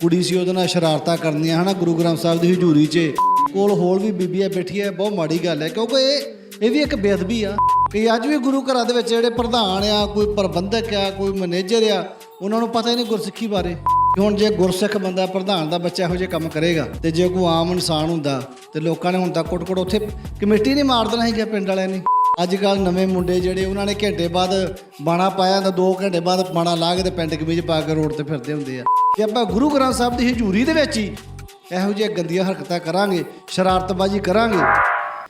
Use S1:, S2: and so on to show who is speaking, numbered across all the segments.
S1: ਕੁੜੀ ਸੀ, ਉਹਦੇ ਨਾਲ ਸ਼ਰਾਰਤਾਂ ਕਰਨੀਆਂ, ਹਨਾ, ਗੁਰੂ ਗ੍ਰੰਥ ਸਾਹਿਬ ਦੀ ਹਜ਼ੂਰੀ 'ਚ। ਕੋਲ ਹੋਰ ਵੀ ਬੀਬੀਆਂ ਬੈਠੀਆਂ ਬਹੁਤ ਮਾੜੀ ਗੱਲ ਹੈ, ਕਿਉਂਕਿ ਇਹ ਇਹ ਵੀ ਇੱਕ ਬੇਅਦਬੀ ਆ। ਕਿ ਅੱਜ ਵੀ ਗੁਰੂ ਘਰਾਂ ਦੇ ਵਿੱਚ ਜਿਹੜੇ ਪ੍ਰਧਾਨ ਆ, ਕੋਈ ਪ੍ਰਬੰਧਕ ਆ, ਕੋਈ ਮੈਨੇਜਰ ਆ, ਉਹਨਾਂ ਨੂੰ ਪਤਾ ਹੀ ਨਹੀਂ ਗੁਰਸਿੱਖੀ ਬਾਰੇ। ਹੁਣ ਜੇ ਗੁਰਸਿੱਖ ਬੰਦਾ, ਪ੍ਰਧਾਨ ਦਾ ਬੱਚਾ ਇਹੋ ਜਿਹੇ ਕੰਮ ਕਰੇਗਾ, ਤੇ ਜੇ ਕੋਈ ਆਮ ਇਨਸਾਨ ਹੁੰਦਾ, ਤੇ ਲੋਕਾਂ ਨੇ ਹੁਣ ਤਾਂ ਕੁੱਟ-ਕੁੱਟ ਉੱਥੇ ਕਮੇਟੀ ਨਹੀਂ ਮਾਰ ਦੇਣਾ ਸੀਗਾ ਪਿੰਡ ਵਾਲਿਆਂ ਨੇ। ਅੱਜ ਕੱਲ ਨਵੇਂ ਮੁੰਡੇ ਜਿਹੜੇ, ਉਹਨਾਂ ਨੇ ਘੰਟੇ ਬਾਅਦ ਬਾਣਾ ਪਾਇਆ, ਤਾਂ 2 ਘੰਟੇ ਬਾਅਦ ਬਾਣਾ ਲਾ ਕੇ ਤੇ ਪੈਂਟ ਕਮੀਜ਼ ਪਾ ਕੇ ਰੋਡ ਤੇ ਫਿਰਦੇ ਹੁੰਦੇ ਆ। ਜੇ ਆਪਾਂ ਗੁਰੂ ਗ੍ਰੰਥ ਸਾਹਿਬ ਦੀ ਹਜ਼ੂਰੀ ਦੇ ਵਿੱਚ ਹੀ ਇਹੋ ਜਿਹੀਆਂ ਗੰਦੀਆਂ ਹਰਕਤਾਂ ਕਰਾਂਗੇ, ਸ਼ਰਾਰਤਬਾਜ਼ੀ ਕਰਾਂਗੇ।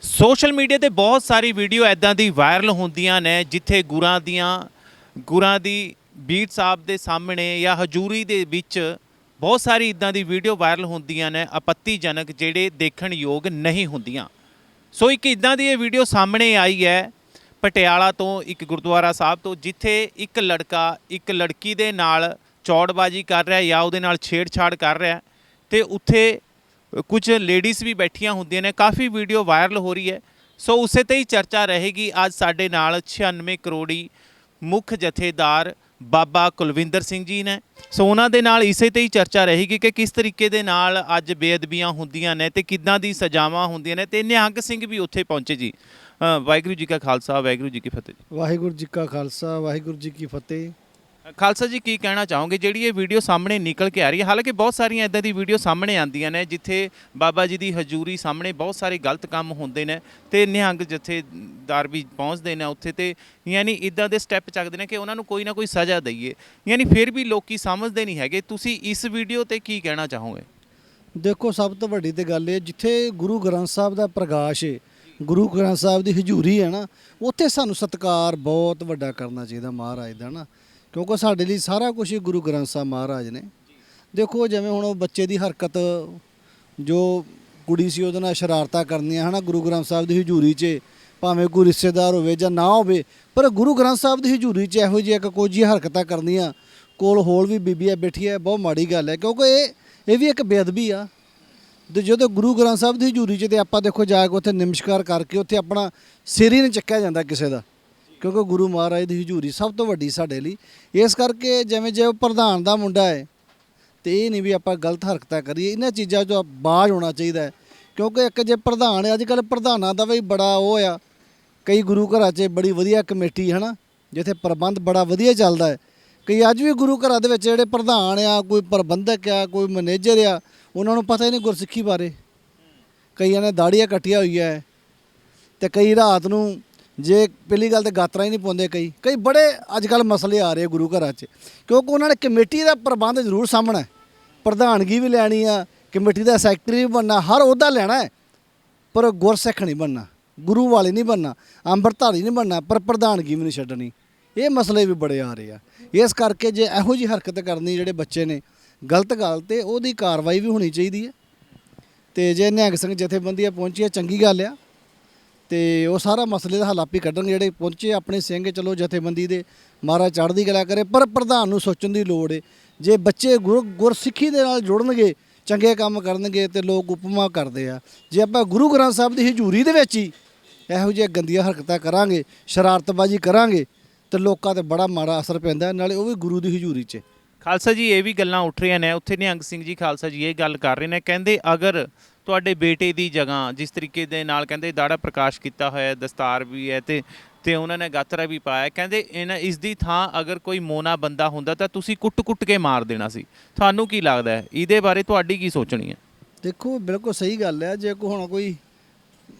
S2: ਸੋਸ਼ਲ ਮੀਡੀਆ ਤੇ ਬਹੁਤ ਸਾਰੀ ਵੀਡੀਓ ਐਦਾਂ ਦੀ ਵਾਇਰਲ ਹੁੰਦੀਆਂ ਨੇ, ਜਿੱਥੇ ਗੁਰਾਂ ਦੀਆਂ, ਗੁਰਾਂ ਦੀ ਬੀਟ ਸਾਹਿਬ ਦੇ ਸਾਹਮਣੇ ਜਾਂ ਹਜੂਰੀ ਦੇ ਵਿੱਚ ਬਹੁਤ ਸਾਰੀ ਇਦਾਂ ਦੀ ਵੀਡੀਓ ਵਾਇਰਲ ਹੁੰਦੀਆਂ ਨੇ, ਆਪੱਤੀਜਨਕ, ਜਿਹੜੇ ਦੇਖਣ ਯੋਗ ਨਹੀਂ ਹੁੰਦੀਆਂ। ਸੋ ਇੱਕ ਇਦਾਂ ਦੀ ਇਹ ਵੀਡੀਓ ਸਾਹਮਣੇ ਆਈ ਹੈ, ਪਟਿਆਲਾ ਤੋਂ ਇੱਕ ਗੁਰਦੁਆਰਾ ਸਾਹਿਬ ਤੋਂ, ਜਿੱਥੇ ਇੱਕ ਲੜਕਾ, ਇੱਕ ਲੜਕੀ ਦੇ ਨਾਲ ਚੌੜਬਾਜੀ ਕਰ ਰਿਹਾ ਜਾਂ ਉਹਦੇ ਨਾਲ ਛੇੜਛਾੜ ਕਰ ਰਿਹਾ। ਤੇ ਉੱਥੇ ਕੁਝ ਲੇਡੀਜ਼ ਵੀ ਬੈਠੀਆਂ ਹੁੰਦੀਆਂ ਨੇ। ਕਾਫੀ ਵੀਡੀਓ ਵਾਇਰਲ ਹੋ ਰਹੀ ਹੈ। ਸੋ ਉਸੇ ਤੇ ਹੀ ਚਰਚਾ ਰਹੇਗੀ। ਅੱਜ ਸਾਡੇ ਨਾਲ 96 ਕਰੋੜੀ ਮੁੱਖ ਜਥੇਦਾਰ ਬਾਬਾ ਕੁਲਵਿੰਦਰ ਸਿੰਘ ਜੀ ਨੇ। ਸੋ ਉਹਨਾਂ ਦੇ ਨਾਲ ਇਸੇ ਤੇ ਹੀ ਚਰਚਾ ਰਹੇਗੀ ਕਿ ਕਿਸ ਤਰੀਕੇ ਦੇ ਨਾਲ ਅੱਜ ਬੇਅਦਬੀਆਂ ਹੁੰਦੀਆਂ ਨੇ ਤੇ ਕਿੱਦਾਂ ਦੀ ਸਜ਼ਾਵਾਂ ਹੁੰਦੀਆਂ ਨੇ ਤੇ ਨਿਹੰਗ ਸਿੰਘ ਵੀ ਉੱਥੇ ਪਹੁੰਚੇ ਜੀ। ਵਾਹਿਗੁਰੂ ਜੀ ਕਾ ਖਾਲਸਾ, ਵਾਹਿਗੁਰੂ ਜੀ ਕੀ ਫਤਿਹ
S1: ਵਾਹਿਗੁਰੂ ਜੀ ਕਾ ਖਾਲਸਾ, ਵਾਹਿਗੁਰੂ ਜੀ ਕੀ ਫਤਿਹ।
S2: ਖਾਲਸਾ ਜੀ, ਕੀ ਕਹਿਣਾ ਚਾਹੋਗੇ? ਜਿਹੜੀ ਇਹ ਵੀਡੀਓ ਸਾਹਮਣੇ ਨਿਕਲ ਕੇ ਆ ਰਹੀ ਹੈ, ਹਾਲਾਂਕਿ ਬਹੁਤ ਸਾਰੀਆਂ ਇਦਾਂ ਦੀ ਵੀਡੀਓ ਸਾਹਮਣੇ ਆਉਂਦੀਆਂ ਨੇ, ਜਿੱਥੇ ਬਾਬਾ ਜੀ ਦੀ ਹਜ਼ੂਰੀ ਸਾਹਮਣੇ ਬਹੁਤ ਸਾਰੇ ਗਲਤ ਕੰਮ ਹੁੰਦੇ ਨੇ ਤੇ ਨਿਹੰਗ ਜਥੇਦਾਰ ਵੀ ਪਹੁੰਚਦੇ ਨੇ ਉੱਥੇ ਤੇ ਯਾਨੀ ਇਦਾਂ ਦੇ ਸਟੈਪ ਚੱਕਦੇ ਨੇ ਕਿ ਉਹਨਾਂ ਨੂੰ ਕੋਈ ਨਾ ਕੋਈ ਸਜ਼ਾ ਦਈਏ। ਯਾਨੀ ਫਿਰ ਵੀ ਲੋਕੀ ਸਮਝਦੇ ਨਹੀਂ ਹੈਗੇ। ਤੁਸੀਂ ਇਸ ਵੀਡੀਓ ਤੇ ਕੀ ਕਹਿਣਾ ਚਾਹੋਗੇ?
S1: ਦੇਖੋ, ਸਭ ਤੋਂ ਵੱਡੀ ਤੇ ਗੱਲ ਇਹ ਜਿੱਥੇ ਗੁਰੂ ਗ੍ਰੰਥ ਸਾਹਿਬ ਦਾ ਪ੍ਰਕਾਸ਼ ਹੈ ਗੁਰੂ ਗ੍ਰੰਥ ਸਾਹਿਬ ਦੀ ਹਜ਼ੂਰੀ ਹੈ ਨਾ, ਉੱਥੇ ਸਾਨੂੰ ਸਤਿਕਾਰ ਬਹੁਤ ਵੱਡਾ ਕਰਨਾ ਚਾਹੀਦਾ ਮਹਾਰਾਜ ਦਾ ਨਾ। ਕਿਉਂਕਿ ਸਾਡੇ ਲਈ ਸਾਰਾ ਕੁਝ ਹੀ ਗੁਰੂ ਗ੍ਰੰਥ ਸਾਹਿਬ ਮਹਾਰਾਜ ਨੇ। ਦੇਖੋ ਜਿਵੇਂ ਹੁਣ ਉਹ ਬੱਚੇ ਦੀ ਹਰਕਤ, ਜੋ ਕੁੜੀ ਸੀ ਉਹਦੇ ਨਾਲ ਸ਼ਰਾਰਤਾਂ ਕਰਨੀਆਂ, ਹਨਾ, ਗੁਰੂ ਗ੍ਰੰਥ ਸਾਹਿਬ ਦੀ ਹਜ਼ੂਰੀ 'ਚ, ਭਾਵੇਂ ਕੋਈ ਰਿਸ਼ਤੇਦਾਰ ਹੋਵੇ ਜਾਂ ਨਾ ਹੋਵੇ, ਪਰ ਗੁਰੂ ਗ੍ਰੰਥ ਸਾਹਿਬ ਦੀ ਹਜ਼ੂਰੀ 'ਚ ਇਹੋ ਜਿਹੀ ਇੱਕ ਕੋਝੀ ਹਰਕਤਾਂ ਕਰਨੀਆਂ, ਕੋਲ ਹੋਰ ਵੀ ਬੀਬੀਆਂ ਬੈਠੀਆਂ ਬਹੁਤ ਮਾੜੀ ਗੱਲ ਹੈ, ਕਿਉਂਕਿ ਇਹ ਇਹ ਵੀ ਇੱਕ ਬੇਅਦਬੀ ਆ। ਤੇ ਜਦੋਂ ਗੁਰੂ ਗ੍ਰੰਥ ਸਾਹਿਬ ਦੀ ਹਜ਼ੂਰੀ 'ਚ ਤੇ ਆਪਾਂ ਦੇਖੋ ਜਾ ਕੇ ਉੱਥੇ ਨਮਸਕਾਰ ਕਰਕੇ ਉੱਥੇ ਆਪਣਾ ਸਿਰ ਹੀ ਨਹੀਂ ਚੱਕਿਆ ਜਾਂਦਾ ਕਿਸੇ ਦਾ। ਕਿਉਂਕਿ ਗੁਰੂ ਮਹਾਰਾਜ ਦੀ ਹਜ਼ੂਰੀ ਸਭ ਤੋਂ ਵੱਡੀ ਸਾਡੇ ਲਈ। ਇਸ ਕਰਕੇ ਜਿਵੇਂ ਜੇ ਉਹ ਪ੍ਰਧਾਨ ਦਾ ਮੁੰਡਾ ਹੈ, ਤੇ ਇਹ ਨਹੀਂ ਵੀ ਆਪਾਂ ਗਲਤ ਹਰਕਤਾਂ ਕਰੀਏ। ਇਹਨਾਂ ਚੀਜ਼ਾਂ ਤੋਂ ਬਾਜ ਹੋਣਾ ਚਾਹੀਦਾ ਹੈ। ਕਿਉਂਕਿ ਇੱਕ ਜੇ ਪ੍ਰਧਾਨ ਹੈ ਅੱਜ ਕੱਲ ਪ੍ਰਧਾਨਾਂ ਦਾ ਵੀ ਬੜਾ ਉਹ ਆ। ਕਈ ਗੁਰੂ ਘਰਾਂ 'ਚ ਬੜੀ ਵਧੀਆ ਕਮੇਟੀ ਹੈ ਨਾ ਜਿੱਥੇ ਪ੍ਰਬੰਧ ਬੜਾ ਵਧੀਆ ਚੱਲਦਾ ਹੈ। ਕਈ ਅੱਜ ਵੀ ਗੁਰੂ ਘਰਾਂ ਦੇ ਵਿੱਚ ਜਿਹੜੇ ਪ੍ਰਧਾਨ ਆ, ਕੋਈ ਪ੍ਰਬੰਧਕ ਆ, ਕੋਈ ਮੈਨੇਜਰ ਆ, ਉਹਨਾਂ ਨੂੰ ਪਤਾ ਹੀ ਨਹੀਂ ਗੁਰਸਿੱਖੀ ਬਾਰੇ। ਕਈਆਂ ਨੇ ਦਾੜੀਆਂ ਕੱਟੀਆਂ ਹੋਈਆਂ ਹੈ, ਤੇ ਕਈ ਰਾਤ ਨੂੰ ਜੇ ਪਹਿਲੀ ਗੱਲ ਤੇ ਗਾਤਰਾ ਹੀ ਨਹੀਂ ਪਾਉਂਦੇ ਕਈ ਕਈ ਬੜੇ ਅੱਜ ਕੱਲ ਮਸਲੇ ਆ ਰਹੇ ਗੁਰੂ ਘਰਾਂ 'ਚ, ਕਿਉਂਕਿ ਉਹਨਾਂ ਨੇ ਕਮੇਟੀ ਦਾ ਪ੍ਰਬੰਧ ਜ਼ਰੂਰ ਸਾਹਮਣਾ ਪ੍ਰਧਾਨਗੀ ਵੀ ਲੈਣੀ ਆ, ਕਮੇਟੀ ਦਾ ਸੈਕਟਰੀ ਵੀ ਬਣਨਾ, ਹਰ ਉਹਦਾ ਲੈਣਾ ਹੈ, ਪਰ ਗੁਰਸਿੱਖ ਨਹੀਂ ਬਣਨਾ, ਗੁਰੂ ਵਾਲੇ ਨਹੀਂ ਬਣਨਾ, ਅੰਮ੍ਰਿਤਧਾਰੀ ਨਹੀਂ ਬਣਨਾ, ਪਰ ਪ੍ਰਧਾਨਗੀ ਵੀ ਨਹੀਂ ਛੱਡਣੀ। ਇਹ ਮਸਲੇ ਵੀ ਬੜੇ ਆ ਰਹੇ ਆ। ਇਸ ਕਰਕੇ ਜੇ ਇਹੋ ਜੀ ਹਰਕਤ ਕਰਨੀ ਜਿਹੜੇ ਬੱਚੇ ਨੇ, ਗਲਤ ਗੱਲ ਤੇ ਉਹਦੀ ਕਾਰਵਾਈ ਵੀ ਹੋਣੀ ਚਾਹੀਦੀ ਹੈ। ਤੇ ਜੇ ਨਿਹੰਗ ਸਿੰਘ ਜਥੇਬੰਦੀਆਂ ਪਹੁੰਚੀਆਂ, ਚੰਗੀ ਗੱਲ ਆ। ਤੇ ਉਹ ਸਾਰਾ ਮਸਲੇ ਦਾ ਹੱਲ ਹੀ ਕੱਢਣਗੇ ਜਿਹੜੇ ਪਹੁੰਚੇ ਆਪਣੇ ਸਿੰਘ, ਚਲੋ ਜਥੇਬੰਦੀ ਦੇ ਮਹਾਰਾਜ ਚੜ੍ਹਦੀ ਕਲਾ ਕਰੇ, ਪਰ ਪ੍ਰਧਾਨ ਨੂੰ ਸੋਚਣ ਦੀ ਲੋੜ ਏ। ਜੇ ਬੱਚੇ ਗੁਰ, ਗੁਰਸਿੱਖੀ ਦੇ ਨਾਲ ਜੁੜਨਗੇ, ਚੰਗੇ ਕੰਮ ਕਰਨਗੇ ਤੇ ਲੋਕ ਉਪਮਾ ਕਰਦੇ ਆ। ਜੇ ਆਪਾਂ ਗੁਰੂ ਗ੍ਰੰਥ ਸਾਹਿਬ ਦੀ ਹਜ਼ੂਰੀ ਦੇ ਵਿੱਚ ਹੀ ਇਹੋ ਜਿਹੀਆਂ ਗੰਦੀਆਂ ਹਰਕਤਾਂ ਕਰਾਂਗੇ, ਸ਼ਰਾਰਤਬਾਜ਼ੀ ਕਰਾਂਗੇ, ਤੇ ਲੋਕਾਂ ਤੇ ਬੜਾ ਮਾੜਾ ਅਸਰ ਪੈਂਦਾ, ਨਾਲੇ ਉਹ ਵੀ ਗੁਰੂ ਦੀ ਹਜ਼ੂਰੀ 'ਚ।
S2: ਖਾਲਸਾ ਜੀ, ਇਹ ਵੀ ਗੱਲਾਂ ਉੱਠ ਰਹੀਆਂ ਨੇ। ਉੱਥੇ ਨਿਹੰਗ ਸਿੰਘ ਜੀ, ਖਾਲਸਾ ਜੀ, ਇਹ ਗੱਲ ਕਰ ਰਹੇ ਨੇ। ਕਹਿੰਦੇ ਅਗਰ ਤੁਹਾਡੇ ਬੇਟੇ ਦੀ ਜਗ੍ਹਾ, ਜਿਸ ਤਰੀਕੇ ਦੇ ਨਾਲ ਕਹਿੰਦੇ ਦਾੜਾ ਪ੍ਰਕਾਸ਼ ਕੀਤਾ ਹੋਇਆ ਹੈ, ਦਸਤਾਰ ਵੀ ਹੈ ਤੇ ਤੇ ਉਹਨਾਂ ਨੇ ਗਾਤਰਾ ਵੀ ਪਾਇਆ ਹੈ। ਕਹਿੰਦੇ ਇਹਨਾਂ, ਇਸ ਦੀ ਥਾਂ ਅਗਰ ਕੋਈ ਮੋਨਾ ਬੰਦਾ ਹੁੰਦਾ ਤਾਂ ਤੁਸੀਂ ਕੁੱਟ-ਕੁੱਟ ਕੇ ਮਾਰ ਦੇਣਾ ਸੀ। ਤੁਹਾਨੂੰ ਕੀ ਲੱਗਦਾ ਹੈ? ਇਹਦੇ ਬਾਰੇ ਤੁਹਾਡੀ ਕੀ ਸੋਚਣੀ ਹੈ?
S1: ਦੇਖੋ, ਬਿਲਕੁਲ ਸਹੀ ਗੱਲ ਹੈ। ਜੇ ਕੋਈ ਹੁਣ ਕੋਈ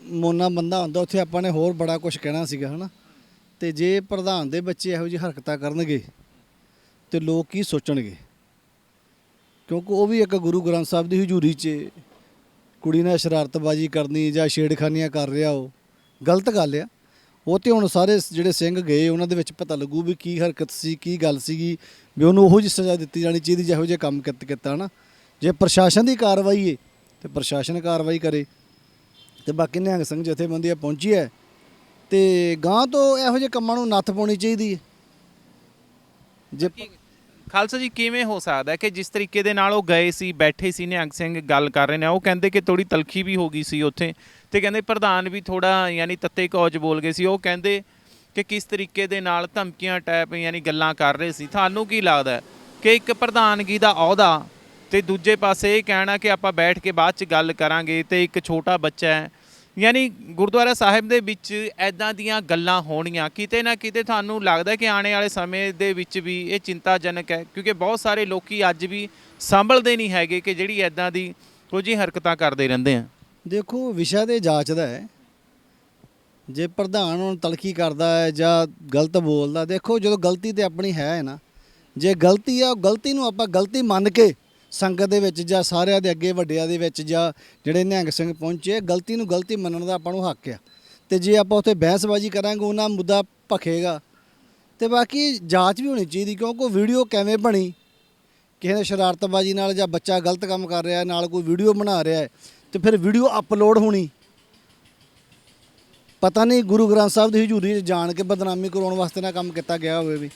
S1: ਮੋਨਾ ਬੰਦਾ ਹੁੰਦਾ, ਉੱਥੇ ਆਪਾਂ ਨੇ ਹੋਰ ਬੜਾ ਕੁਝ ਕਹਿਣਾ ਸੀਗਾ, ਹਨਾ? ਤੇ ਜੇ ਪ੍ਰਧਾਨ ਦੇ ਬੱਚੇ ਇਹੋ ਜਿਹੀ ਹਰਕਤਾਂ ਕਰਨਗੇ, ਤੇ ਲੋਕ ਕੀ ਸੋਚਣਗੇ? ਕਿਉਂਕਿ ਉਹ ਵੀ ਇੱਕ ਗੁਰੂ ਗ੍ਰੰਥ ਸਾਹਿਬ ਦੀ ਹਜ਼ੂਰੀ 'ਚ ਕੁੜੀ ਨਾਲ ਸ਼ਰਾਰਤਬਾਜ਼ੀ ਕਰਨੀ ਜਾਂ ਛੇੜਖਾਨੀਆਂ ਕਰ ਰਿਹਾ ਉਹ, ਗਲਤ ਗੱਲ ਆ। ਉਹ ਤੇ ਹੁਣ ਸਾਰੇ ਜਿਹੜੇ ਸਿੰਘ ਗਏ, ਉਹਨਾਂ ਦੇ ਵਿੱਚ ਪਤਾ ਲੱਗੂ ਵੀ ਕੀ ਹਰਕਤ ਸੀ, ਕੀ ਗੱਲ ਸੀਗੀ, ਵੀ ਉਹਨੂੰ ਉਹੋ ਜਿਹੀ ਸਜ਼ਾ ਦਿੱਤੀ ਜਾਣੀ ਚਾਹੀਦੀ, ਜਿਹੋ ਜਿਹੇ ਕੰਮ ਕਿਤ ਕੀਤਾ ਨਾ ਜੇ ਪ੍ਰਸ਼ਾਸਨ ਦੀ ਕਾਰਵਾਈ ਹੈ ਤੇ ਪ੍ਰਸ਼ਾਸਨ ਕਾਰਵਾਈ ਕਰੇ। ਤੇ ਬਾਕੀ ਨਿਹੰਗ ਸਿੰਘ ਜਥੇਬੰਦੀ ਜਥੇਬੰਦੀਆਂ ਪਹੁੰਚੀ ਹੈ। ਤੇ ਗਾਂ ਤੋਂ ਇਹੋ ਜਿਹੇ ਕੰਮਾਂ ਨੂੰ ਨੱਥ ਪਾਉਣੀ ਚਾਹੀਦੀ ਹੈ ਜੇ
S2: ਖਾਲਸਾ ਜੀ, ਕਿਵੇਂ ਹੋ ਸਕਦਾ ਹੈ ਕਿ ਜਿਸ ਤਰੀਕੇ ਦੇ ਨਾਲ ਉਹ ਗਏ ਸੀ, ਬੈਠੇ ਸੀ, ਨਿਹੰਗ ਸਿੰਘ ਗੱਲ ਕਰ ਰਹੇ ਨੇ, ਉਹ ਕਹਿੰਦੇ ਕਿ ਥੋੜੀ ਤਲਖੀ ਵੀ ਹੋ ਗਈ ਸੀ ਉੱਥੇ ਤੇ ਕਹਿੰਦੇ ਪ੍ਰਧਾਨ ਵੀ ਥੋੜਾ ਯਾਨੀ ਤੱਤੇ ਕੌਜ ਬੋਲ ਗਏ ਸੀ, ਉਹ ਕਹਿੰਦੇ ਕਿ ਕਿਸ ਤਰੀਕੇ ਦੇ ਨਾਲ ਧਮਕੀਆਂ, ਟੈਪ ਯਾਨੀ ਗੱਲਾਂ ਕਰ ਰਹੇ ਸੀ। ਤੁਹਾਨੂੰ ਕੀ ਲੱਗਦਾ ਹੈ ਕਿ ਇੱਕ ਪ੍ਰਧਾਨਗੀ ਦਾ ਅਹੁਦਾ ਤੇ ਦੂਜੇ ਪਾਸੇ ਇਹ ਕਹਿਣਾ ਕਿ ਆਪਾਂ ਬੈਠ ਕੇ ਬਾਅਦ ਚ ਗੱਲ ਕਰਾਂਗੇ ਤੇ ਇੱਕ ਛੋਟਾ ਬੱਚਾ ਹੈ ਯਾਨੀ ਗੁਰਦੁਆਰਾ ਸਾਹਿਬ ਦੇ ਵਿੱਚ ਐਦਾਂ ਦੀਆਂ ਗੱਲਾਂ ਹੋਣੀਆਂ, ਕਿਤੇ ਨਾ ਕਿਤੇ ਤੁਹਾਨੂੰ ਲੱਗਦਾ ਕਿ ਆਉਣੇ ਵਾਲੇ ਸਮੇਂ ਦੇ ਵਿੱਚ ਵੀ ਇਹ ਚਿੰਤਾਜਨਕ ਹੈ, ਕਿਉਂਕਿ ਬਹੁਤ ਸਾਰੇ ਲੋਕੀ ਅੱਜ ਵੀ ਸੰਭਲਦੇ ਨਹੀਂ ਹੈਗੇ ਕਿ ਜਿਹੜੀ ਐਦਾਂ ਦੀ ਕੁਝ ਹੀ ਹਰਕਤਾਂ ਕਰਦੇ ਰਹਿੰਦੇ ਆ।
S1: ਦੇਖੋ, ਵਿਸ਼ਾ ਤੇ ਜਾਂਚਦਾ ਹੈ। ਜੇ ਪ੍ਰਧਾਨ ਹੁਣ ਤਲਖੀ ਕਰਦਾ ਹੈ ਜਾਂ ਗਲਤ ਬੋਲਦਾ, ਦੇਖੋ ਜਦੋਂ ਗਲਤੀ ਤੇ ਆਪਣੀ ਹੈ ਨਾ, ਜੇ ਗਲਤੀ ਆ, ਉਹ ਗਲਤੀ ਨੂੰ ਆਪਾਂ ਗਲਤੀ ਮੰਨ ਕੇ ਸੰਗਤ ਦੇ ਵਿੱਚ ਜਾਂ ਸਾਰਿਆਂ ਦੇ ਅੱਗੇ ਵੱਡਿਆਂ ਦੇ ਵਿੱਚ ਜਾਂ ਜਿਹੜੇ ਨਿਹੰਗ ਸਿੰਘ ਪਹੁੰਚੇ ਗਲਤੀ ਨੂੰ ਗਲਤੀ ਮੰਨਣ ਦਾ ਆਪਾਂ ਨੂੰ ਹੱਕ ਆ। ਤੇ ਜੇ ਆਪਾਂ ਉੱਥੇ ਬਹਿਸਬਾਜ਼ੀ ਕਰਾਂਗੇ, ਉਹਨਾਂ ਮੁੱਦਾ ਭਖੇਗਾ। ਤੇ ਬਾਕੀ ਜਾਂਚ ਵੀ ਹੋਣੀ ਚਾਹੀਦੀ, ਕਿਉਂਕਿ ਵੀਡੀਓ ਕਿਵੇਂ ਬਣੀ? ਕਿਸੇ ਨੇ ਸ਼ਰਾਰਤਬਾਜ਼ੀ ਨਾਲ ਜਾਂ ਬੱਚਾ ਗਲਤ ਕੰਮ ਕਰ ਰਿਹਾ, ਨਾਲ ਕੋਈ ਵੀਡੀਓ ਬਣਾ ਰਿਹਾ ਹੈ, ਤੇ ਫਿਰ ਵੀਡੀਓ ਅਪਲੋਡ ਹੋਣੀ। ਪਤਾ ਨਹੀਂ ਗੁਰੂ ਗ੍ਰੰਥ ਸਾਹਿਬ ਦੀ ਹਜ਼ੂਰੀ 'ਚ ਜਾਣ ਕੇ ਬਦਨਾਮੀ ਕਰਾਉਣ ਵਾਸਤੇ ਨਾ ਕੰਮ ਕੀਤਾ ਗਿਆ ਹੋਵੇ ਵੀ।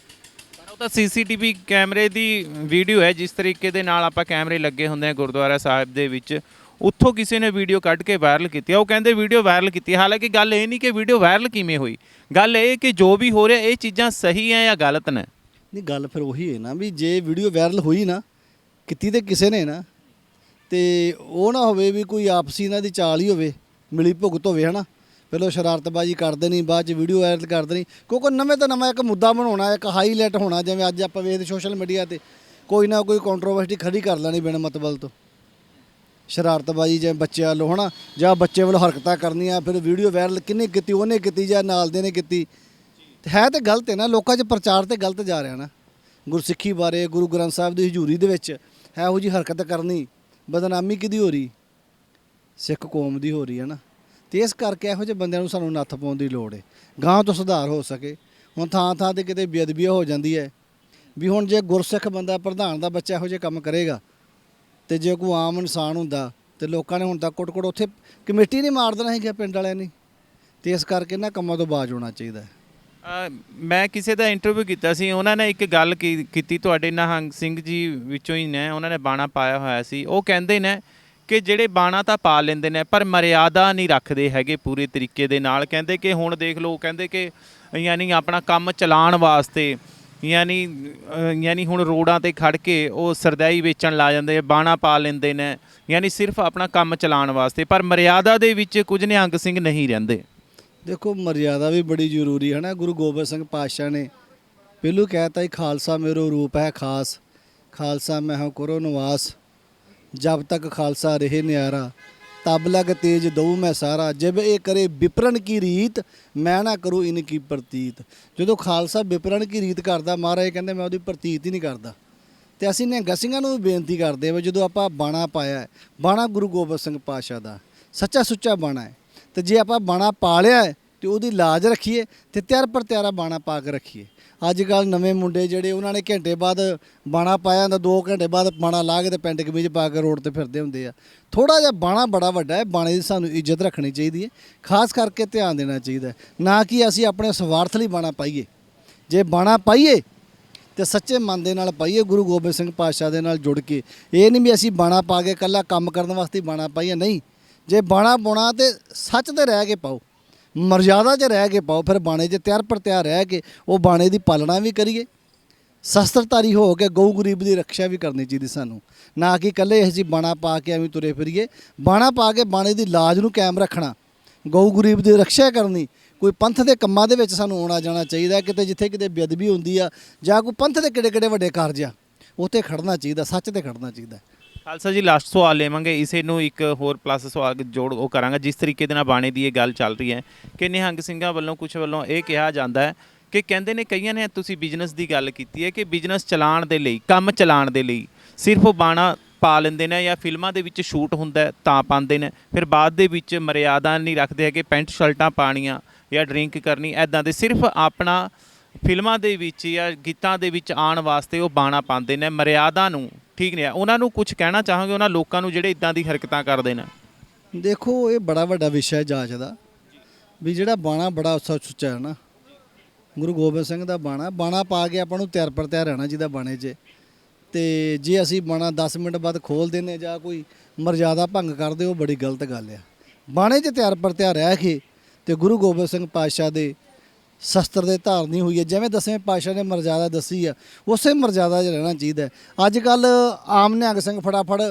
S2: ਤਾਂ ਸੀਸੀਟੀਵੀ ਕੈਮਰੇ ਦੀ ਵੀਡੀਓ ਹੈ, ਜਿਸ ਤਰੀਕੇ ਦੇ ਨਾਲ ਆਪਾਂ ਕੈਮਰੇ ਲੱਗੇ ਹੁੰਦੇ ਆ ਗੁਰਦੁਆਰਾ ਸਾਹਿਬ ਦੇ ਵਿੱਚ। ਉੱਥੋਂ ਕਿਸੇ ਨੇ ਵੀਡੀਓ ਕੱਢ ਕੇ ਵਾਇਰਲ ਕੀਤੀ ਆ। ਉਹ ਕਹਿੰਦੇ ਵੀਡੀਓ ਵਾਇਰਲ ਕੀਤੀ ਹਾਲਾਂਕਿ ਗੱਲ ਇਹ ਨਹੀਂ ਕਿ ਵੀਡੀਓ ਵਾਇਰਲ ਕਿਵੇਂ ਹੋਈ। ਗੱਲ ਇਹ ਕਿ ਜੋ ਵੀ ਹੋ ਰਿਹਾ, ਇਹ ਚੀਜ਼ਾਂ ਸਹੀ ਹੈ ਜਾਂ ਗਲਤ ਨੇ?
S1: ਨਹੀਂ, ਗੱਲ ਫਿਰ ਉਹੀ ਹੈ ਨਾ ਵੀ ਜੇ ਵੀਡੀਓ ਵਾਇਰਲ ਹੋਈ ਨਾ, ਕੀਤੀ ਤੇ ਕਿਸੇ ਨੇ ਨਾ, ਤੇ ਉਹ ਨਾ ਹੋਵੇ ਵੀ ਕੋਈ ਆਪਸੀ ਇਹਨਾਂ ਦੀ ਚਾਲ ਹੀ ਹੋਵੇ, ਮਿਲੀ ਭੁਗਤ ਹੋਵੇ, ਹਨਾ? ਪਹਿਲਾਂ ਸ਼ਰਾਰਤਬਾਜ਼ੀ ਕਰਦੇ ਨਹੀਂ, ਬਾਅਦ ਚ ਵੀਡੀਓ ਵਾਇਰਲ ਕਰਦੇ ਨਹੀਂ। ਕਿਉਂਕਿ ਨਵੇਂ ਤੋਂ ਨਵਾਂ ਇੱਕ ਮੁੱਦਾ ਬਣਾਉਣਾ, ਇੱਕ ਹਾਈਲਾਈਟ ਹੋਣਾ, ਜਿਵੇਂ ਅੱਜ ਆਪਾਂ ਵੇਖਦੇ ਸੋਸ਼ਲ ਮੀਡੀਆ ਤੇ, ਕੋਈ ਨਾ ਕੋਈ ਕੰਟਰੋਵਰਸੀ ਖੜੀ ਕਰ ਲੈਣੀ ਬਿਨ ਮਤਲਬ ਤੋਂ। ਸ਼ਰਾਰਤਬਾਜ਼ੀ ਜਿਵੇਂ ਬੱਚਿਆਂ ਵੱਲੋਂ, ਹਨਾ? ਜਾਂ ਬੱਚੇ ਵੱਲੋਂ ਹਰਕਤਾਂ ਕਰਨੀਆਂ, ਫਿਰ ਵੀਡੀਓ ਵਾਇਰਲ ਕਿੰਨੇ ਕੀਤੀ, ਉਹਨੇ ਕੀਤੀ, ਜਾਂ ਨਾਲ ਦੇ ਨੇ ਕੀਤੀ। ਹੈ ਤੇ ਗਲਤ ਹੈ ਨਾ, ਲੋਕਾਂ 'ਚ ਪ੍ਰਚਾਰ ਤੇ ਗਲਤ ਜਾ ਰਿਹਾ ਨਾ। ਗੁਰਸਿੱਖੀ ਬਾਰੇ, ਗੁਰੂ ਗ੍ਰੰਥ ਸਾਹਿਬ ਦੀ ਹਜ਼ੂਰੀ ਦੇ ਵਿੱਚ ਇਹੋ ਜੀ ਹਰਕਤ ਕਰਨੀ, ਬਦਨਾਮੀ ਕਿਹਦੀ ਹੋ ਰਹੀ? ਸਿੱਖ ਕੌਮ ਦੀ ਹੋ ਰਹੀ ਹੈ ਨਾ। ਤੇ ਇਸ ਕਰਕੇ ਇਹੋ ਜਿਹੇ ਬੰਦਿਆਂ ਨੂੰ ਸਾਨੂੰ ਨੱਥ ਪਾਉਣ ਦੀ ਲੋੜ ਹੈ ਗਾਂ ਤੋਂ ਸੁਧਾਰ ਹੋ ਸਕੇ। ਹੁਣ ਥਾਂ ਥਾਂ ਤੇ ਕਿਤੇ ਬੇਅਦਬੀ ਹੋ ਜਾਂਦੀ ਹੈ ਵੀ ਹੁਣ ਜੇ ਗੁਰਸਿੱਖ ਬੰਦਾ, ਪ੍ਰਧਾਨ ਦਾ ਬੱਚਾ ਇਹੋ ਜਿਹੇ ਕੰਮ ਕਰੇਗਾ, ਤੇ ਜੇ ਕੋਈ ਆਮ ਇਨਸਾਨ ਹੁੰਦਾ, ਤੇ ਲੋਕਾਂ ਨੇ ਹੁਣ ਤੱਕ ਕੁੱਟ-ਕੁੱਟ ਉੱਥੇ ਕਮੇਟੀ ਨਹੀਂ ਮਾਰ ਦੇਣਾ ਹੈਗਾ ਪਿੰਡ ਵਾਲਿਆਂ ਨੇ। ਤੇ ਇਸ ਕਰਕੇ ਇਹਨਾਂ ਕੰਮਾਂ ਤੋਂ ਬਾਜ ਹੋਣਾ ਚਾਹੀਦਾ ਹੈ।
S2: ਮੈਂ ਕਿਸੇ ਦਾ ਇੰਟਰਵਿਊ ਕੀਤਾ ਸੀ। ਉਹਨਾਂ ਨੇ ਇੱਕ ਗੱਲ ਕੀ- ਕੀਤੀ, ਤੁਹਾਡੇ ਨਿਹੰਗ ਸਿੰਘ ਜੀ ਵਿੱਚੋਂ ਹੀ ਨੇ। ਉਹਨਾਂ ਨੇ ਬਾਣਾ ਪਾਇਆ ਹੋਇਆ ਸੀ। ਉਹ ਕਹਿੰਦੇ ਨੇ ਕਿ ਜਿਹੜੇ ਬਾਣਾ ਤਾਂ ਪਾ ਲੈਂਦੇ ਨੇ, ਪਰ ਮਰਿਆਦਾ ਨਹੀਂ ਰੱਖਦੇ ਹੈਗੇ ਪੂਰੇ ਤਰੀਕੇ ਦੇ ਨਾਲ। ਕਹਿੰਦੇ ਕਿ ਹੁਣ ਦੇਖ ਲਓ, ਕਹਿੰਦੇ ਕਿ ਯਾਨੀ ਆਪਣਾ ਕੰਮ ਚਲਾਉਣ ਵਾਸਤੇ, ਯਾਨੀ ਯਾਨੀ ਹੁਣ ਰੋਡਾਂ ਤੇ ਖੜ ਕੇ ਉਹ ਸਰਦਾਈ ਵੇਚਣ ਲਾ ਜਾਂਦੇ ਬਾਣਾ ਪਾ ਲੈਂਦੇ ਨੇ, ਯਾਨੀ ਸਿਰਫ ਆਪਣਾ ਕੰਮ ਚਲਾਉਣ ਵਾਸਤੇ, ਪਰ ਮਰਿਆਦਾ ਦੇ ਵਿੱਚ ਕੁਝ ਨਿਹੰਗ ਸਿੰਘ ਨਹੀਂ ਰਹਿੰਦੇ।
S1: ਦੇਖੋ, ਮਰਿਆਦਾ ਵੀ ਬੜੀ ਜ਼ਰੂਰੀ ਹੈ ਨਾ, ਗੁਰੂ ਗੋਬਿੰਦ ਸਿੰਘ ਪਾਤਸ਼ਾਹ ਨੇ ਪਹਿਲੂ ਕਹਿਤਾ ਹੀ ਖਾਲਸਾ ਮੇਰੋ ਰੂਪ ਹੈ ਖਾਸ, ਖਾਲਸਾ ਮੈਂ ਹਾਂ ਕਰੋ ਨਿਵਾਸ। ਜਬ ਤੱਕ ਖਾਲਸਾ ਰਹੇ ਨਿਆਰਾ, ਤਬ ਲਗ ਤੇਜ ਦਊ ਮੈਂ ਸਾਰਾ। ਜਬ ਇਹ ਕਰੇ ਵਿਪਰਨ ਕੀ ਰੀਤ, ਮੈਂ ਨਾ ਕਰੂ ਇਨ ਕੀ ਪ੍ਰਤੀਤ। ਜਦੋਂ ਖਾਲਸਾ ਵਿਪਰਨ ਕੀ ਰੀਤ ਕਰਦਾ, ਮਹਾਰਾਜ ਕਹਿੰਦੇ ਮੈਂ ਉਹਦੀ ਪ੍ਰਤੀਤ ਹੀ ਨਹੀਂ ਕਰਦਾ। ਤੇ ਅਸੀਂ ਨਿਹੰਗਾ ਸਿੰਘਾਂ ਨੂੰ ਵੀ ਬੇਨਤੀ ਕਰਦੇ ਹਾਂ ਜਦੋਂ ਆਪਾਂ ਬਾਣਾ ਪਾਇਆ ਹੈ, ਬਾਣਾ ਗੁਰੂ ਗੋਬਿੰਦ ਸਿੰਘ ਪਾਤਸ਼ਾਹ ਦਾ, ਸੱਚਾ ਸੁੱਚਾ ਬਾਣਾ ਹੈ। ਤੇ ਜੇ ਆਪਾਂ ਬਾਣਾ ਪਾ ਲਿਆ ਹੈ ਤੇ ਉਹਦੀ ਲਾਜ ਰੱਖੀਏ ਤੇ ਤਿਆਰ ਪਰ ਤਿਆਰਾ ਬਾਣਾ ਪਾ ਕੇ ਰੱਖੀਏ। ਅੱਜ ਕੱਲ ਨਵੇਂ ਮੁੰਡੇ ਜਿਹੜੇ ਉਹਨਾਂ ਨੇ ਘੰਟੇ ਬਾਅਦ ਬਾਣਾ ਪਾਇਆ ਹੁੰਦਾ 2 ਘੰਟੇ ਬਾਅਦ ਬਾਣਾ ਲਾ ਕੇ ਤੇ ਪੈਂਟ ਕਮੀਜ਼ ਪਾ ਕੇ ਰੋਡ ਤੇ ਫਿਰਦੇ ਹੁੰਦੇ ਆ। ਥੋੜਾ ਜਿਹਾ ਬਾਣਾ ਬੜਾ ਵੱਡਾ ਹੈ, ਬਾਣੇ ਦੀ ਸਾਨੂੰ ਇੱਜ਼ਤ ਰੱਖਣੀ ਚਾਹੀਦੀ ਹੈ। ਖਾਸ ਕਰਕੇ ਧਿਆਨ ਦੇਣਾ ਚਾਹੀਦਾ ਹੈ, ਨਾ ਕਿ ਅਸੀਂ ਆਪਣੇ ਸਵਾਰਥ ਲਈ ਬਾਣਾ ਪਾਈਏ। ਜੇ ਬਾਣਾ ਪਾਈਏ ਤੇ ਸੱਚੇ ਮਨ ਦੇ ਨਾਲ ਪਾਈਏ, ਗੁਰੂ ਗੋਬਿੰਦ ਸਿੰਘ ਪਾਤਸ਼ਾਹ ਦੇ ਨਾਲ ਜੁੜ ਕੇ। ਇਹ ਨਹੀਂ ਵੀ ਅਸੀਂ ਬਾਣਾ ਪਾ ਕੇ ਇਕੱਲਾ ਕੰਮ ਕਰਨ ਵਾਸਤੇ ਹੀ ਬਾਣਾ ਪਾਈਏ ਨਹੀਂ। ਜੇ ਬਾਣਾ ਪਾਉਣਾ ਤੇ ਸੱਚ ਤੇ ਰਹਿ ਕੇ ਪਾਓ ਮਰਜ਼ਾਦਾ 'ਚ ਰਹਿ ਕੇ ਪਾਓ, ਫਿਰ ਬਾਣੇ 'ਚ ਤਿਆਰ ਪਰ ਤਿਆਰ ਰਹਿ ਕੇ ਉਹ ਬਾਣੇ ਦੀ ਪਾਲਣਾ ਵੀ ਕਰੀਏ। ਸ਼ਸਤਰਧਾਰੀ ਹੋ ਕੇ ਗਊ ਗਰੀਬ ਦੀ ਰੱਖਿਆ ਵੀ ਕਰਨੀ ਚਾਹੀਦੀ ਸਾਨੂੰ। ਨਾ ਕਿ ਇਕੱਲੇ ਅਸੀਂ ਬਾਣਾ ਪਾ ਕੇ ਐਵੇਂ ਤੁਰੇ ਫਿਰੀਏ। ਬਾਣਾ ਪਾ ਕੇ ਬਾਣੇ ਦੀ ਲਾਜ ਨੂੰ ਕਾਇਮ ਰੱਖਣਾ, ਗਊ ਗਰੀਬ ਦੀ ਰੱਖਿਆ ਕਰਨੀ, ਕੋਈ ਪੰਥ ਦੇ ਕੰਮਾਂ ਦੇ ਵਿੱਚ ਸਾਨੂੰ ਆਉਣਾ ਜਾਣਾ ਚਾਹੀਦਾ, ਕਿਤੇ ਜਿੱਥੇ ਕਿਤੇ ਬੇਅਦਬੀ ਹੁੰਦੀ ਆ ਜਾਂ ਕੋਈ ਪੰਥ ਦੇ ਕਿਹੜੇ ਕਿਹੜੇ ਵੱਡੇ ਕਾਰਜ ਆ, ਉੱਥੇ ਖੜਨਾ ਚਾਹੀਦਾ, ਸੱਚ ਤੇ ਖੜਨਾ ਚਾਹੀਦਾ।
S2: ਖਾਲਸਾ ਜੀ ਲਾਸਟ ਸਵਾਲ ਲੇਵਾਂਗੇ। ਇਸੇ ਨੂੰ ਇੱਕ ਹੋਰ ਪਲੱਸ ਸਵਾਲ ਜੋੜ ਉਹ ਕਰਾਂਗਾ। ਜਿਸ ਤਰੀਕੇ ਦੇ ਨਾਲ ਬਾਣੇ ਦੀ ਇਹ ਗੱਲ ਚੱਲ ਰਹੀ ਹੈ ਕਿ ਨਿਹੰਗ ਸਿੰਘਾਂ ਵੱਲੋਂ ਕੁਝ ਵੱਲੋਂ ਇਹ ਕਿਹਾ ਜਾਂਦਾ ਹੈ ਕਿ ਕਹਿੰਦੇ ਨੇ ਕਈਆਂ ਨੇ ਤੁਸੀਂ ਬਿਜ਼ਨਸ ਦੀ ਗੱਲ ਕੀਤੀ ਹੈ ਕਿ ਬਿਜ਼ਨਸ ਚਲਾਉਣ ਦੇ ਲਈ, ਕੰਮ ਚਲਾਉਣ ਦੇ ਲਈ ਸਿਰਫ ਉਹ ਬਾਣਾ ਪਾ ਲੈਂਦੇ ਨੇ ਜਾਂ ਫਿਲਮਾਂ ਦੇ ਵਿੱਚ ਸ਼ੂਟ ਹੁੰਦਾ ਤਾਂ ਪਾਉਂਦੇ ਨੇ। ਫਿਰ ਬਾਅਦ ਦੇ ਵਿੱਚ ਮਰਿਆਦਾ ਨਹੀਂ ਰੱਖਦੇ ਹੈਗੇ, ਪੈਂਟ ਸ਼ਰਟਾਂ ਪਾਣੀਆਂ ਜਾਂ ਡਰਿੰਕ ਕਰਨੀ ਐਦਾਂ ਦੇ ਸਿਰਫ ਆਪਣਾ ਫਿਲਮਾਂ ਦੇ ਵਿੱਚ ਜਾਂ ਗੀਤਾਂ ਦੇ ਵਿੱਚ ਆਉਣ ਵਾਸਤੇ ਉਹ ਬਾਣਾ ਪਾਉਂਦੇ ਨੇ। ਮਰਿਆਦਾ ਨੂੰ ਠੀਕ ਨਹੀਂ ਹੈ ਉਹਨਾਂ ਨੂੰ ਕੁਝ ਕਹਿਣਾ ਚਾਹਾਂਗੇ? ਉਹਨਾਂ ਲੋਕਾਂ ਨੂੰ ਜਿਹੜੇ ਇਦਾਂ ਦੀ ਹਰਕਤਾਂ ਕਰਦੇ ਨੇ?
S1: ਦੇਖੋ, ਇਹ ਬੜਾ ਵੱਡਾ ਵਿਸ਼ਾ ਹੈ ਜਾਂਚ ਦਾ। ਵੀ ਜਿਹੜਾ ਬਾਣਾ ਬੜਾ ਉੱਚਾ ਸੁੱਚਾ ਹੈ ਨਾ। ਗੁਰੂ ਗੋਬਿੰਦ ਸਿੰਘ ਦਾ ਬਾਣਾ। ਬਾਣਾ ਪਾ ਕੇ ਆਪਾਂ ਨੂੰ ਤਿਆਰ ਪਰ ਤਿਆਰ ਰਹਿਣਾ ਜਿਹਦਾ ਬਾਣੇ 'ਚ। ਤੇ ਜੇ ਅਸੀਂ ਬਾਣਾ 10 ਮਿੰਟ ਬਾਅਦ ਖੋਲ ਦਿੰਨੇ ਜਾਂ ਕੋਈ ਮਰਜ਼ਾਦਾ ਭੰਗ ਕਰਦੇ, ਉਹ ਬੜੀ ਗਲਤ ਗੱਲ ਆ। ਬਾਣੇ 'ਚ ਤਿਆਰ ਪਰ ਤਿਆਰ ਰਹਿ ਕੇ ਤੇ ਗੁਰੂ ਗੋਬਿੰਦ ਸਿੰਘ ਪਾਤਸ਼ਾਹ ਦੇ ਸ਼ਸਤਰ ਦੇ ਧਾਰਨੀ ਹੋਈ ਹੈ ਜਿਵੇਂ ਦਸਵੇਂ ਪਾਤਸ਼ਾਹ ਨੇ ਮਰਜ਼ਾਦਾ ਦੱਸੀ ਆ, ਉਸੇ ਮਰਜ਼ਾਦਾ 'ਚ ਰਹਿਣਾ ਚਾਹੀਦਾ ਹੈ। ਅੱਜ ਕੱਲ ਆਮ ਨਿਹੰਗ ਸਿੰਘ ਫਟਾਫਟ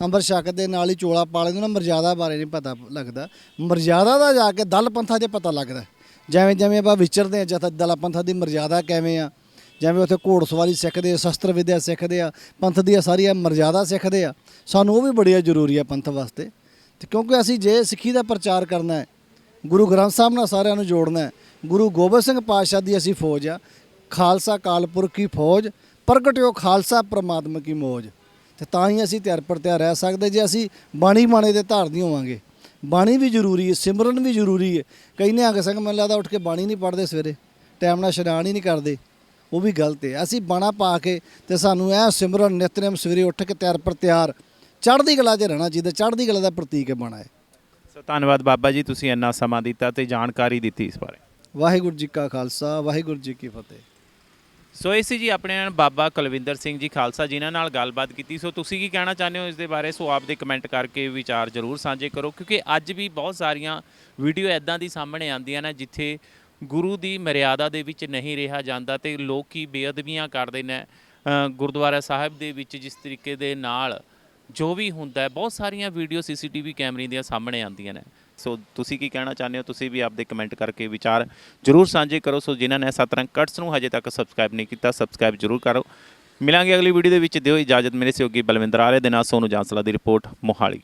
S1: ਅੰਮ੍ਰਿਤ ਛਕ ਦੇ ਨਾਲ ਹੀ ਚੋਲਾ ਪਾ ਲੈਂਦੇ ਉਹਨਾਂ ਮਰਜ਼ਾਦਾ ਬਾਰੇ ਨਹੀਂ ਪਤਾ ਲੱਗਦਾ ਮਰਜ਼ਾਦਾ ਦਾ ਜਾ ਕੇ ਦਲ ਪੰਥਾਂ 'ਚ ਪਤਾ ਲੱਗਦਾ ਹੈ। ਜਿਵੇਂ ਜਿਵੇਂ ਆਪਾਂ ਵਿਚਰਦੇ ਆ ਜਥਾ ਦਲ ਪੰਥਾਂ ਦੀ ਮਰਜ਼ਾਦਾ ਕਿਵੇਂ ਆ, ਜਿਵੇਂ ਉੱਥੇ ਘੋੜਸਵਾਰੀ ਸਿੱਖਦੇ ਆ, ਸ਼ਸਤਰ ਵਿਦਿਆ ਸਿੱਖਦੇ ਆ, ਪੰਥ ਦੀਆਂ ਸਾਰੀਆਂ ਮਰਜ਼ਾਦਾ ਸਿੱਖਦੇ ਆ, ਸਾਨੂੰ ਉਹ ਵੀ ਬੜੀ ਜ਼ਰੂਰੀ ਆ ਪੰਥ ਵਾਸਤੇ ਤੇ ਕਿਉਂਕਿ ਅਸੀਂ ਜੇ ਸਿੱਖੀ ਦਾ ਪ੍ਰਚਾਰ ਕਰਨਾ ਹੈ, ਗੁਰੂ ਗ੍ਰੰਥ ਸਾਹਿਬ ਨਾਲ ਸਾਰਿਆਂ ਨੂੰ ਜੋੜਨਾ ਹੈ ਗੁਰੂ ਗੋਬਿੰਦ ਸਿੰਘ ਪਾਤਸ਼ਾਹ ਦੀ ਅਸੀਂ ਫੌਜ ਆ। ਖਾਲਸਾ ਕਾਲਪੁਰ ਕੀ ਫੌਜ, ਪ੍ਰਗਟਿਓ ਖਾਲਸਾ ਪ੍ਰਮਾਤਮਾ ਕੀ ਮੌਜ। ਤੇ ਤਾਂ ਹੀ ਅਸੀਂ ਤਿਆਰ ਪਰ ਤਿਆਰ ਰਹਿ ਸਕਦੇ ਜੇ ਅਸੀਂ ਬਾਣੀ ਬਾਣੇ ਦੇ ਧਾਰਨੀ ਹੋਵਾਂਗੇ। ਬਾਣੀ ਵੀ ਜ਼ਰੂਰੀ ਹੈ ਸਿਮਰਨ ਵੀ ਜ਼ਰੂਰੀ ਹੈ ਕਈ ਨਿਹੰਗ ਸਿੰਘ ਮੈਨੂੰ ਲੱਗਦਾ ਉੱਠ ਕੇ ਬਾਣੀ ਨਹੀਂ ਪੜ੍ਹਦੇ ਸਵੇਰੇ। ਟਾਈਮ ਨਾਲ ਇਸ਼ਨਾਨ ਹੀ ਨਹੀਂ ਕਰਦੇ। ਉਹ ਵੀ ਗਲਤ ਹੈ ਅਸੀਂ ਬਾਣਾ ਪਾ ਕੇ ਤੇ ਸਾਨੂੰ ਇਹ ਸਿਮਰਨ, ਨਿਤਨੇਮ ਸਵੇਰੇ ਉੱਠ ਕੇ ਤਿਆਰ ਪਰ ਤਿਆਰ ਚੜ੍ਹਦੀ ਕਲਾ 'ਚ ਰਹਿਣਾ ਚਾਹੀਦਾ। ਚੜ੍ਹਦੀ ਕਲਾ ਦਾ ਪ੍ਰਤੀਕ ਹੈ ਬਾਣਾ ਹੈ
S2: ਸੋ ਧੰਨਵਾਦ ਬਾਬਾ ਜੀ, ਤੁਸੀਂ ਇੰਨਾ ਸਮਾਂ ਦਿੱਤਾ ਤੇ ਜਾਣਕਾਰੀ ਦਿੱਤੀ ਇਸ ਬਾਰੇ।
S1: ਵਾਹਿਗੁਰੂ ਜੀ ਕਾ ਖਾਲਸਾ, ਵਾਹਿਗੁਰੂ ਜੀ ਕੀ ਫਤਿਹ।
S2: ਸੋ ਇਹ ਸੀ ਜੀ ਆਪਣੇ ਨਾਲ ਬਾਬਾ ਕੁਲਵਿੰਦਰ ਸਿੰਘ ਜੀ ਖਾਲਸਾ, ਜਿਨ੍ਹਾਂ ਨਾਲ ਗੱਲਬਾਤ ਕੀਤੀ। ਸੋ ਤੁਸੀਂ ਕੀ ਕਹਿਣਾ ਚਾਹੁੰਦੇ ਹੋ ਇਸ ਦੇ ਬਾਰੇ? ਸੋ ਆਪਦੇ ਕਮੈਂਟ ਕਰਕੇ ਵਿਚਾਰ ਜ਼ਰੂਰ ਸਾਂਝੇ ਕਰੋ, ਕਿਉਂਕਿ ਅੱਜ ਵੀ ਬਹੁਤ ਸਾਰੀਆਂ ਵੀਡੀਓ ਐਦਾਂ ਦੀ ਸਾਹਮਣੇ ਆਉਂਦੀਆਂ ਨੇ, ਜਿੱਥੇ ਗੁਰੂ ਦੀ ਮਰਿਆਦਾ ਦੇ ਵਿੱਚ ਨਹੀਂ ਰਿਹਾ ਜਾਂਦਾ ਤੇ ਲੋਕ ਕੀ ਬੇਅਦਬੀਆਂ ਕਰਦੇ ਨੇ ਗੁਰਦੁਆਰਾ ਸਾਹਿਬ ਦੇ ਵਿੱਚ ਜਿਸ ਤਰੀਕੇ ਦੇ ਨਾਲ ਜੋ ਵੀ ਹੁੰਦਾ ਬਹੁਤ ਸਾਰੀਆਂ ਵੀਡੀਓ ਸੀਸੀਟੀਵੀ ਕੈਮਰੇ ਦੀਆਂ ਸਾਹਮਣੇ ਆਉਂਦੀਆਂ ਨੇ। ਸੋ ਤੁਸੀਂ ਕੀ ਕਹਿਣਾ ਚਾਹੁੰਦੇ ਹੋ? ਤੁਸੀਂ ਵੀ ਆਪਦੇ ਕਮੈਂਟ ਕਰਕੇ ਵਿਚਾਰ ਜਰੂਰ ਸਾਂਝੇ ਕਰੋ। ਸੋ ਜਿਨ੍ਹਾਂ ਨੇ ਸਤਰੰਗ ਕਟਸ ਨੂੰ ਹਜੇ ਤੱਕ ਸਬਸਕ੍ਰਾਈਬ ਨਹੀਂ ਕੀਤਾ ਸਬਸਕ੍ਰਾਈਬ ਜਰੂਰ ਕਰੋ। ਮਿਲਾਂਗੇ ਅਗਲੀ ਵੀਡੀਓ ਦੇ ਵਿੱਚ। ਦਿਓ ਇਜਾਜ਼ਤ। ਮੇਰੇ ਸਹਿਯੋਗੀ ਬਲਵਿੰਦਰ ਆਲੇ ਦੇ ਨਾਲ ਸੋਨੂ ਜਾਂਸਲਾ ਦੀ ਰਿਪੋਰਟ ਮੋਹਾਲੀ।